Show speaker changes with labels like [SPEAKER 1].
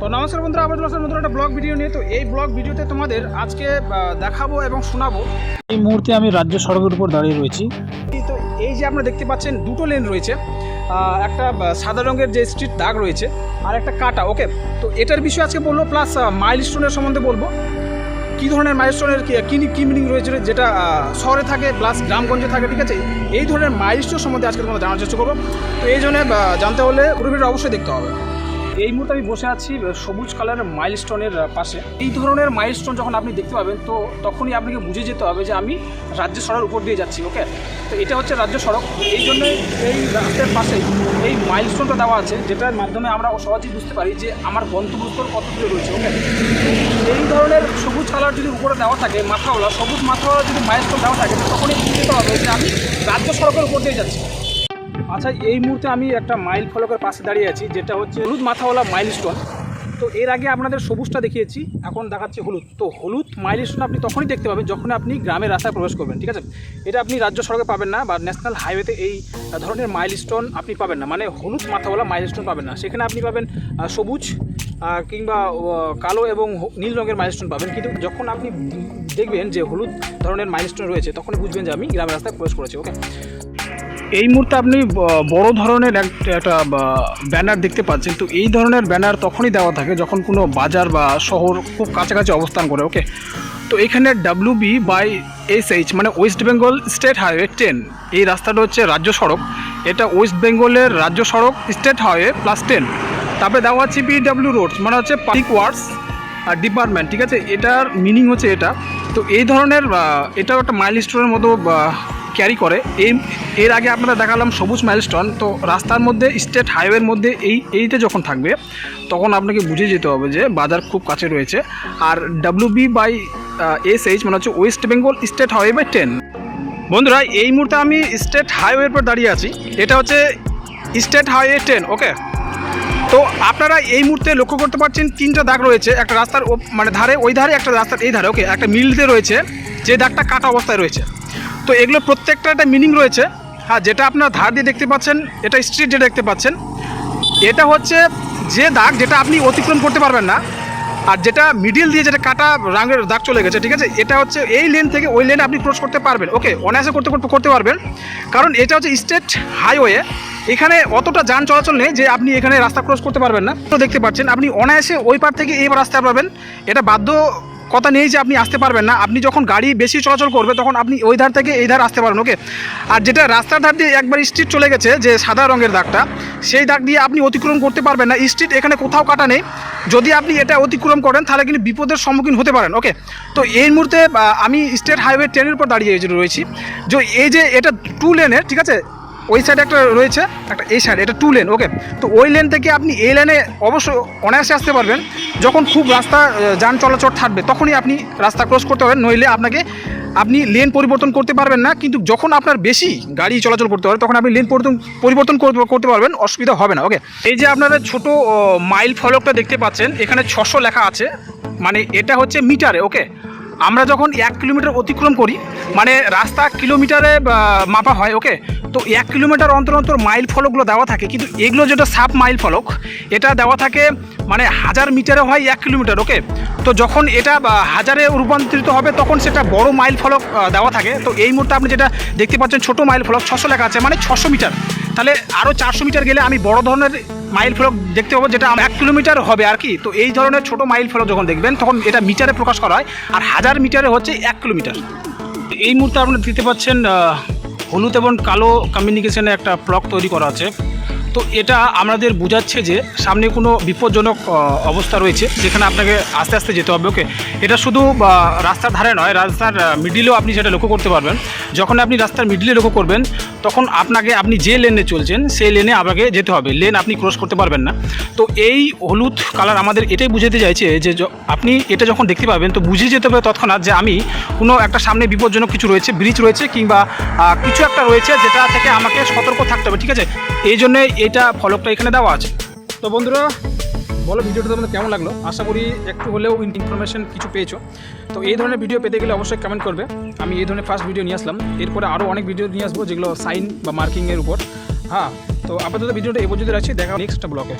[SPEAKER 1] তো নমস্কার বন্ধুরা, আবার চলে নতুন একটা ব্লগ ভিডিও নিয়ে। তো এই ব্লগ ভিডিওতে তোমাদের আজকে দেখাবো এবং শোনাবো।
[SPEAKER 2] এই মুহূর্তে আমি রাজ্য সড়কের উপর দাঁড়িয়ে রয়েছি।
[SPEAKER 1] তো এই যে আপনারা দেখতে পাচ্ছেন, দুটো লেন রয়েছে। একটা সাদা রঙের যে স্ট্রিট দাগ রয়েছে, আর একটা কাটা ওকে তো এটার বিষয়ে আজকে বলব প্লাস মাইল স্টোনের সম্বন্ধে বলব। কী ধরনের মাইলস্টোনের কী কী মিনিং রয়েছে যেটা শহরে থাকে প্লাস গ্রামগঞ্জে থাকে, ঠিক আছে? এই ধরনের মাইল মাইলস্টোন সম্বন্ধে আজকে তোমরা জানার চেষ্টা করব। তো এই জন্য জানতে হলে পুরো অবশ্যই দেখতে হবে। এই মুহূর্তে আমি বসে আছি সবুজ কালারের মাইলস্টোনের পাশে। এই ধরনের মাইলস্টোন যখন আপনি দেখতে পাবেন, তো তখনই আপনাকে বুঝে যেতে হবে যে আমি রাজ্য সড়কের উপর দিয়ে যাচ্ছি ওকে তো এটা হচ্ছে রাজ্য সড়ক। এই জন্য এই রাস্তার পাশেই এই মাইলস্টোনটা দেওয়া আছে, যেটার মাধ্যমে আমরা সহজেই বুঝতে পারি যে আমার গন্তব্যস্থল কত দূরে রয়েছে ওকে এই ধরনের সবুজ কালার যদি উপরে দেওয়া থাকে, মাথাওয়ালা, সবুজ মাথাওয়ালা যদি মাইলস্টোন দেওয়া থাকে তখনই বুঝতে হবে যে আমি রাজ্য সড়কের উপর দিয়ে যাচ্ছি। আচ্ছা এই মুহূর্তে আমি একটা মাইল ফলকের পাশে দাঁড়িয়ে আছি, যেটা হচ্ছে হলুদ মাথাওয়ালা মাইল স্টোন তো এর আগে আপনাদের সবুজটা দেখিয়েছি, এখন দেখাচ্ছে হলুদ। তো হলুদ মাইল স্টোন আপনি তখনই দেখতে পাবেন যখন আপনি গ্রামের রাস্তায় প্রবেশ করবেন, ঠিক আছে? এটা আপনি রাজ্য সড়কে পাবেন না, বা ন্যাশনাল হাইওয়েতে এই ধরনের মাইল স্টোন আপনি পাবেন না। মানে হলুদ মাথাওয়ালা মাইল স্টোন পাবেন না। সেখানে আপনি পাবেন সবুজ কিংবা কালো এবং নীল রঙের মাইলস্টোন পাবেন। কিন্তু যখন আপনি দেখবেন যে হলুদ ধরনের মাইলস্টোন রয়েছে তখন বুঝবেন যে আমি গ্রামের রাস্তায় প্রবেশ করেছি ওকে এই মুহূর্তে আপনি বড় ধরনের এক- একটা ব্যানার দেখতে পাচ্ছেন। তো এই ধরনের ব্যানার তখনই দেওয়া থাকে যখন কোনো বাজার বা শহর খুব কাছাকাছি অবস্থান করে ওকে তো এখানে W B by S H মানে west Bengal state highway ten এই রাস্তাটা হচ্ছে রাজ্য সড়ক। এটা ওয়েস্ট বেঙ্গলের রাজ্য সড়ক স্টেট হাইওয়ে প্লাস টেন তারপরে দেওয়া আছে পিডাব্লিউ রোডস মানে হচ্ছে পাবলিক ওয়ার্কস আর ডিপার্টমেন্ট ঠিক আছে? এটার মিনিং হচ্ছে এটা। তো এই ধরনের এটাও একটা মাইল স্টোরের মতো ক্যারি করে। এই, এর আগে আপনারা দেখালাম সবুজ মাইলস্টোন তো রাস্তার মধ্যে স্টেট হাইওয়ের মধ্যে এই, এইতে যখন থাকবে, তখন আপনাকে বুঝে যেতে হবে যে বাজার খুব কাছে রয়েছে। আর W B by S H মানে হচ্ছে west Bengal state highway by ten বন্ধুরা, এই মুহূর্তে আমি স্টেট হাইওয়ের পর দাঁড়িয়ে আছি। এটা হচ্ছে স্টেট হাইওয়ে টেন ওকে তো আপনারা এই মুহূর্তে লক্ষ্য করতে পারছেন, তিনটা দাগ রয়েছে। একটা রাস্তার মানে ধারে, ওই ধারে, একটা রাস্তার এই ধারে ওকে একটা মিলতে রয়েছে, যে দাগটা কাটা অবস্থায় রয়েছে। তো এগুলো প্রত্যেকটা একটা মিনিং রয়েছে। হ্যাঁ যেটা আপনার ধার দিয়ে দেখতে পাচ্ছেন, এটা স্ট্রিট যে দেখতে পাচ্ছেন, এটা হচ্ছে যে দাগ যেটা আপনি অতিক্রম করতে পারবেন না, আর যেটা মিডিল দিয়ে যেটা কাটা রাঙের দাগ চলে গেছে, ঠিক আছে? এটা হচ্ছে এই লেন থেকে ওই লেনে আপনি ক্রস করতে পারবেন। ওকে অনায়াসে করতে করতে করতে পারবেন। কারণ এটা হচ্ছে স্টেট হাইওয়ে এখানে অতটা যান চলাচল নেই যে আপনি এখানে রাস্তা ক্রস করতে পারবেন না। তো দেখতে পাচ্ছেন, আপনি অনায়াসে ওই পার থেকে এই রাস্তা পাবেন। এটা বাধ্য কথা নেই যে আপনি আসতে পারবেন না। আপনি যখন গাড়ি বেশি চলাচল করবে, তখন আপনি ওই ধার থেকে এই ধার আসতে পারবেন ওকে আর যেটা রাস্তার ধার দিয়ে একবার স্ট্রিট চলে গেছে, যে সাদা রঙের দাগটা সেই দাগ দিয়ে আপনি অতিক্রম করতে পারবেন না। স্ট্রিট এখানে কোথাও কাটা নেই। যদি আপনি এটা অতিক্রম করেন, তাহলে কিন্তু বিপদের সম্মুখীন হতে পারেন ওকে তো এই মুহূর্তে আমি স্টেট হাইওয়ে ট্রেনের উপর দাঁড়িয়ে রয়েছি। যে এই যে এটা টু লেনের ঠিক আছে? ওই সাইডে একটা রয়েছে, একটা এই সাইড এটা টু লেন ওকে তো ওই লেন থেকে আপনি এই লেনে অবশ্য অনায়াসে আসতে পারবেন। যখন খুব রাস্তা যান চলাচল থাকবে, তখনই আপনি রাস্তা ক্রস করতে পারবেন, নইলে আপনাকে, আপনি লেন পরিবর্তন করতে পারবেন না, কিন্তু যখন আপনার বেশি গাড়ি চলাচল করতে পারে, তখন আপনি লেন পরিবর্তন করতে পারবেন, অসুবিধা হবে না ওকে এই যে আপনারা ছোট মাইল ফলকটা দেখতে পাচ্ছেন, এখানে ছশো লেখা আছে মানে এটা হচ্ছে মিটারে ওকে আমরা যখন এক কিলোমিটার অতিক্রম করি মানে রাস্তা কিলোমিটারে মাপা হয় ওকে তো এক কিলোমিটার অন্তর অন্তর মাইল ফলকগুলো দেওয়া থাকে, কিন্তু এগুলো যেটা সাব মাইল ফলক, এটা দেওয়া থাকে মানে হাজার মিটারে হয় এক কিলোমিটার ওকে তো যখন এটা হাজারে রূপান্তরিত হবে, তখন সেটা বড় মাইল ফলক দেওয়া থাকে। তো এই মুহূর্তে আপনি যেটা দেখতে পাচ্ছেন, ছোট মাইল ফলক, ছশো লেখা আছে মানে ছশো মিটার। তাহলে আরও চারশো মিটার গেলে আমি বড় ধরনের মাইল ফলক দেখতে পাবো, যেটা এক কিলোমিটার হবে আর কি। তো এই ধরনের ছোট মাইল ফলক যখন দেখবেন, তখন এটা মিটারে প্রকাশ করা হয়, আর হাজার মিটারে হচ্ছে এক কিলোমিটার। এই মুহূর্তে আপনারা দেখতে পাচ্ছেন হলুদ এবং কালো কমিউনিকেশনে একটা ব্লক তৈরি করা আছে। তো এটা আমাদের বোঝাচ্ছে যে সামনে কোনো বিপজ্জনক অবস্থা রয়েছে, যেখানে আপনাকে আস্তে আস্তে যেতে হবে। ওকে এটা শুধু রাস্তার ধারে নয়, রাস্তার মিডিলেও আপনি সেটা লক্ষ্য করতে পারবেন। যখন আপনি রাস্তার মিডিলে লক্ষ্য করবেন, তখন আপনাকে, আপনি যে লেনে চলছেন, সেই লেনে আপনাকে যেতে হবে। লেন আপনি ক্রস করতে পারবেন না। তো এই হলুদ কালার আমাদের এটাই বুঝাতে চাইছে যে আপনি এটা যখন দেখতে পাবেন, তো বুঝে যেতে হবে তৎক্ষণাৎ যে আমি কোনো একটা সামনে বিপজ্জনক কিছু রয়েছে ব্রিজ রয়েছে কিংবা কিছু একটা রয়েছে যেটা থেকে আমাকে সতর্ক থাকতে হবে, ঠিক আছে? এই জন্য এটা ফলকটা এখানে দেওয়া আছে। তো বন্ধুরা, বলো ভিডিওটা তোমাদের কেমন লাগল? আশা করি একটু হলেও ইনফরমেশন কিছু পেয়েছ। তো এই ধরনের ভিডিও পেতে গেলে অবশ্যই কমেন্ট করবে। আমি এই ধরনের ফার্স্ট ভিডিও নিয়ে আসলাম। এরপরে আরও অনেক ভিডিও নিয়ে আসব যেগুলো সাইন বা মার্কিংয়ের উপর। হ্যাঁ তো আপাতত ভিডিওটা এ পর্যন্ত রাখছি। দেখা নেক্সট ব্লগে